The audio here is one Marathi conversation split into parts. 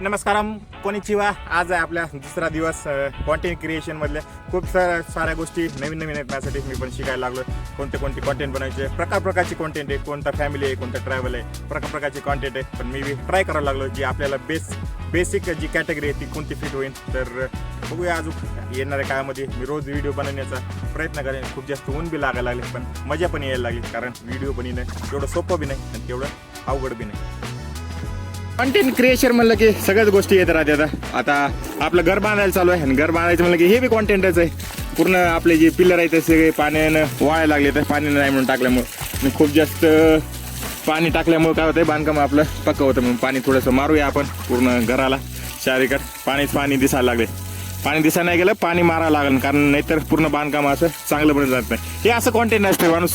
नमस्कारम कोणीचिवा? आज आहे आपल्या दुसरा दिवस कॉन्टेंट क्रिएशनमधल्या खूप साऱ्या साऱ्या गोष्टी नवीन नवीन आहेत माझ्यासाठी मी पण शिकायला लागलो कोणते कोणते कॉन्टेंट बनवायचे? प्रकार प्रकारचे कॉन्टेंट आहे. कोणता फॅमिली आहे कोणता ट्रॅव्हल आहे? प्रकार प्रकारचे कॉन्टेंट आहे. पण मी ट्राय करायला लागलो जी आपल्याला बेस बेसिक जी कॅटेगरी आहे ती कोणती फिट होईल. तर बघूया अजून येणाऱ्या काळामध्ये. मी रोज व्हिडिओ बनवण्याचा प्रयत्न करेन. खूप जास्त ऊन बी लागायला लागले पण मजा पण यायला लागली. कारण व्हिडिओ पण येणं तेवढं सोपं बी नाही आणि तेवढं अवघड बी नाही. कंटेंट क्रिएशन म्हणलं की सगळ्याच गोष्टी येत राहतात आता. आपलं घर बांधायला चालू आहे आणि घर बांधायचं म्हणलं की हे बी कॉन्टेंटच आहे. पूर्ण आपले जे पिल्लर आहेत ते सगळे पाण्यानं वाळायला लागले तर पाण्यानं नाही म्हणून टाकल्यामुळं. आणि खूप जास्त पाणी टाकल्यामुळे काय होतं बांधकाम आपलं पक्क होतं म्हणून. पाणी थोडंसं मारूया आपण पूर्ण घराला. चारीकडे पाणीच पाणी दिसायला लागले. पाणी दिसायला नाही गेलं पाणी मारायला लागलं. कारण नाहीतर पूर्ण बांधकाम असं चांगलं बनत जात नाही. हे असं कॉन्टेंट असतं माणूस.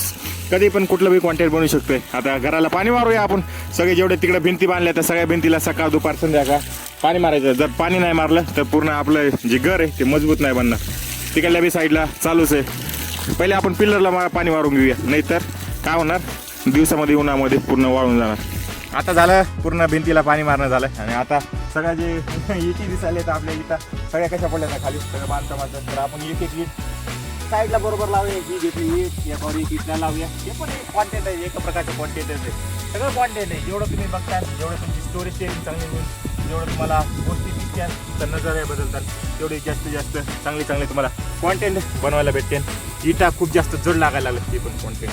कधी पण कुठलं बी कॉन्टेंट बनवू शकतोय. आता घराला पाणी मारूया आपण. सगळे जेवढे तिकडे भिंती बांधल्या तर सगळ्या भिंतीला सकाळ दुपार संध्याकाळ पाणी मारायचं. जर पाणी नाही मारलं तर पूर्ण आपलं जे घर आहे ते मजबूत नाही बनणार. तिकडल्या बी साईडला चालूच आहे. पहिले आपण पिल्लरला मा- पाणी मारून घेऊया. नाहीतर काय होणार? दिवसामध्ये उन्हामध्ये पूर्ण वाळून जाणार. आता झालं पूर्ण भिंतीला पाणी मारणं झालं. आणि आता सगळ्या जे इटी दिसायला तर आपल्या इथं सगळ्या कशा पडल्या ना खाली? सगळं बांधकामाचं. तर आपण एक एक साईडला बरोबर लावूया ही घेतली ईट यावर एक इटला लावूया. हे पण एक कॉन्टेंट आहे एका प्रकारचं कॉन्टेंट आहे. सगळं कॉन्टेंट आहे. जेवढं तुम्ही बघता जेवढं तुमची स्टोरेज टेरिंग चांगली होईल जेवढं तुम्हाला गोष्टी तितक्या तर नजर बदलतात तेवढे जास्तीत जास्त चांगले चांगले तुम्हाला कॉन्टेंट बनवायला भेटते. इटा खूप जास्त जड लागायला लागले ते पण कॉन्टेंट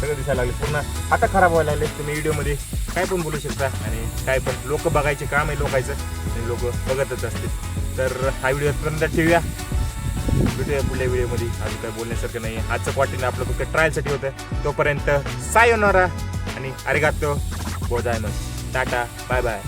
सगळं दिसायला लागले पूर्ण आता खराब व्हायला लागले. तुम्ही व्हिडिओमध्ये काय पण बोलू शकता आणि काय पण लोक बघायचे काम आहे लोकायचं आणि लोक बघतच असतील. तर हा व्हिडिओ पर्यंत ठेवूया. भेटूया पुढल्या व्हिडिओमध्ये. अजून काय बोलण्यासारखं नाही आजचं कॉन्टेंट आपलं फक्त ट्रायलसाठी होतं. तोपर्यंत सायोनारा आणि अरे गातो बोजायनो टाटा बाय बाय